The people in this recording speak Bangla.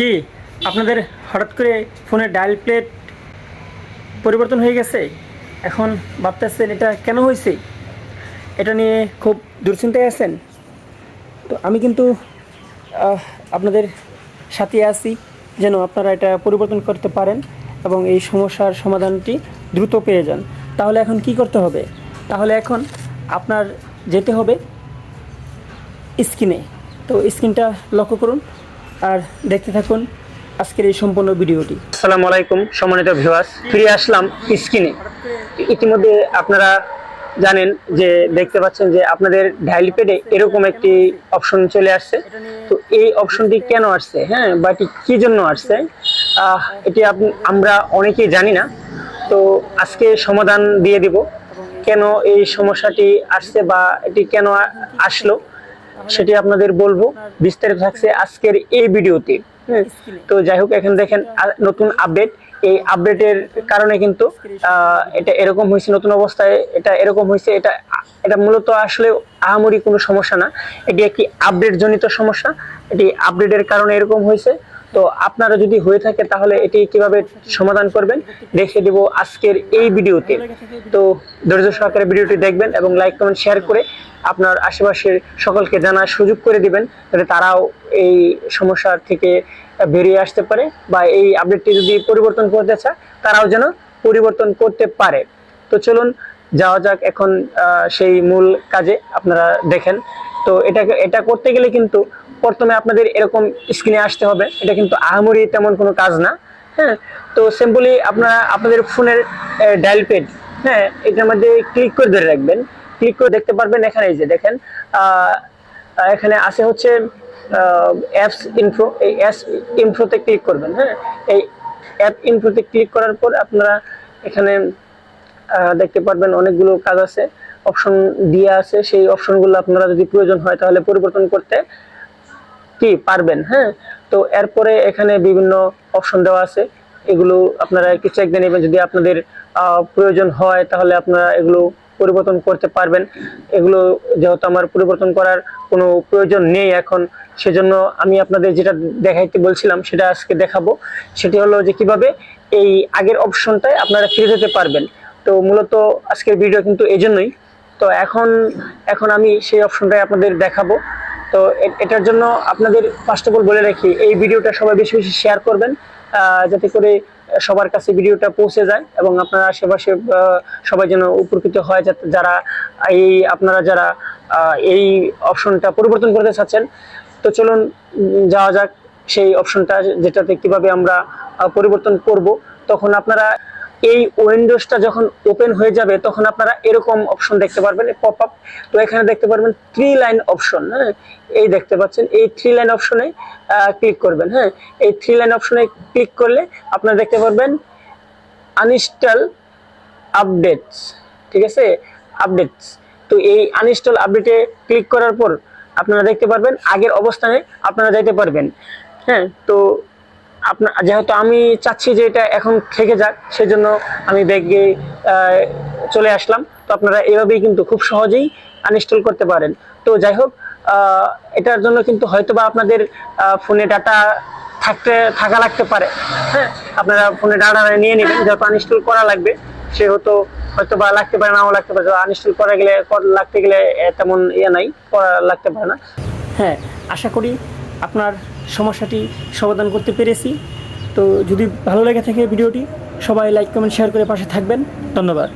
কি আপনাদের হঠাৎ করে ফোনের ডায়াল প্লেট পরিবর্তন হয়ে গেছে? এখন ভাবতেছেন এটা কেন হয়েছে? এটা নিয়ে খুব দুশ্চিন্তায় আছেন। তো আমি কিন্তু আপনাদের সাথে আছি যেন আপনারা এটা পরিবর্তন করতে পারেন এবং এই সমস্যার সমাধানটি দ্রুত পেয়ে যান। তাহলে এখন কি করতে হবে? তাহলে এখন আপনার যেতে হবে স্ক্রিনে। তো স্ক্রিনটা লক্ষ্য করুন। আর দেখতে থাকুন আজকের এই সম্পূর্ণ ভিডিওটি। আসসালামু আলাইকুম, সম্মানিত ভিউয়ার্স ফিরে আসলাম স্ক্রিনে ইতিমধ্যে আপনারা জানেন যে, দেখতে পাচ্ছেন যে আপনাদের ডায়াল এরকম একটি অপশন চলে আসছে। তো এই অপশনটি কেন আসছে? হ্যাঁ বা এটি কি জন্য আসছে? এটি আমরা অনেকেই জানি না। তো আজকে সমাধান দিয়ে দিব। কেন এই সমস্যাটি আসছে বা এটি কেন আসলো? সেটি আপনাদের বলব। বিস্তারিত থাকছে আজকের এই ভিডিওতে। তো যাই হোক এখন দেখেন নতুন আপডেট এই আপডেটের কারণে কিন্তু আহ, এটা এরকম হয়েছে নতুন অবস্থায় এটা এরকম হয়েছে। এটা এটা মূলত আসলে আহামরি কোনো সমস্যা না। এটি একটি আপডেট জনিত সমস্যা। এটি আপডেটের কারণে এরকম হয়েছে। তো আপনারা যদি হয়ে থাকে তাহলে এটি কীভাবে সমাধান করবেন দেখে দিব আজকের এই ভিডিওতে। তো ধৈর্য সহকারে ভিডিওটি দেখবেন এবং লাইক, কমেন্ট, শেয়ার করে আপনার আশেপাশের সকলকে জানার সুযোগ করে দিবেন, যাতে তারাও এই সমস্যার থেকে বেরিয়ে আসতে পারে বা এই আপডেটটি যদি পরিবর্তন করতে চায়, তারাও যেন পরিবর্তন করতে পারে। তো চলুন, যাওয়া যাক এখন সেই মূল কাজে। আপনারা দেখেন তো এটা এটা করতে গেলে কিন্তু প্রথমে আপনাদের এরকম স্ক্রিনে আসতে হবে। এটা কিন্তু আহামরি তেমন কোনো কাজ না হ্যাঁ? তো সিম্পলি আপনারা, আপনাদের ফোনের ডায়াল প্যাড হ্যাঁ? এটার মধ্যে ক্লিক করে ধরে রাখবেন। ক্লিক করে দেখতে পারবেন এখানে এই যে দেখেন এখানে আছে হচ্ছে অ্যাপস ইনফ্রো এই অ্যাপস ইনফ্রোতে ক্লিক করবেন হ্যাঁ? এই অ্যাপ ইনফ্রোতে ক্লিক করার পর আপনারা এখানে দেখতে পারবেন অনেকগুলো কাজ আছে। অপশন দিয়ে আছে, সেই অপশনগুলো আপনারা যদি প্রয়োজন হয় তাহলে পরিবর্তন করতে কি পারবেন হ্যাঁ? তো এরপরে এখানে বিভিন্ন অপশন দেওয়া আছে, এগুলো আপনারা একটু চেক দিয়ে নেবেন, যদি আপনাদের প্রয়োজন হয় তাহলে আপনারা এগুলো পরিবর্তন করতে পারবেন। এগুলো যেহেতু আমার পরিবর্তন করার কোনো প্রয়োজন নেই এখন, সেজন্য আমি আপনাদের যেটা দেখাইতে বলছিলাম, সেটা আজকে দেখাবো। সেটি হলো যে কীভাবে এই আগের অপশনটায় আপনারা ফিরে যেতে পারবেন। তো মূলত আজকের ভিডিও কিন্তু এই জন্যই তো এখন এখন আমি সেই অপশনটাই আপনাদের দেখাবো। তো এটার জন্য আপনাদের ফার্স্ট অফ অল বলে রাখি, এই ভিডিওটা সবাই বেশি বেশি শেয়ার করবেন যাতে করে সবার কাছে ভিডিওটা পৌঁছে যায় এবং আপনারা আশেপাশে সবাই যেন উপকৃত হয়, যাতে যারা এই, আপনারা যারা এই অপশনটা পরিবর্তন করতে চাচ্ছেন, তো চলুন যাওয়া যাক সেই অপশনটা যেটাতে কীভাবে আমরা পরিবর্তন করব। তখন আপনারা এই উইন্ডোজটা যখন ওপেন হয়ে যাবে, তখন আপনারা এরকম অপশন দেখতে পারবেন পপ আপ তো এখানে দেখতে পারবেন থ্রি লাইন অপশন হ্যাঁ? এই দেখতে পাচ্ছেন, এই থ্রি লাইন অপশনে ক্লিক করবেন হ্যাঁ? এই থ্রি লাইন অপশনে ক্লিক করলে আপনারা দেখতে পারবেন আনইনস্টল আপডেটস ঠিক আছে? আপডেটস তো এই আনইনস্টল আপডেটে ক্লিক করার পর আপনারা দেখতে পারবেন, আগের অবস্থানে আপনারা যাইতে পারবেন হ্যাঁ? তো আপনার যেহেতু আমি চাচ্ছি যে এটা এখন থেকে যাক সেজন্য আমি ব্যাগে চলে আসলাম। তো আপনারা এভাবেই কিন্তু খুব সহজেই আনইনস্টল করতে পারেন। তো যাই হোক এটার জন্য কিন্তু হয়তোবা আপনাদের ফোনে ডাটা থাকতে থাকা লাগতে পারে। হ্যাঁ আপনারা ফোনে ডাটা নিয়ে নেবেন যত আনইনস্টল করা লাগবে সেহেতু হয়তো বা লাগতে পারে নাও লাগতে পারে আনইনস্টল করা গেলে লাগতে গেলে তেমন ইয়ে নাই করা লাগতে পারে না। হ্যাঁ আশা করি আপনার সমস্যাটি সমাধান করতে পেরেছি। তো যদি ভালো লেগে থাকে ভিডিওটি, সবাই লাইক কমেন্ট শেয়ার করে পাশে থাকবেন। ধন্যবাদ।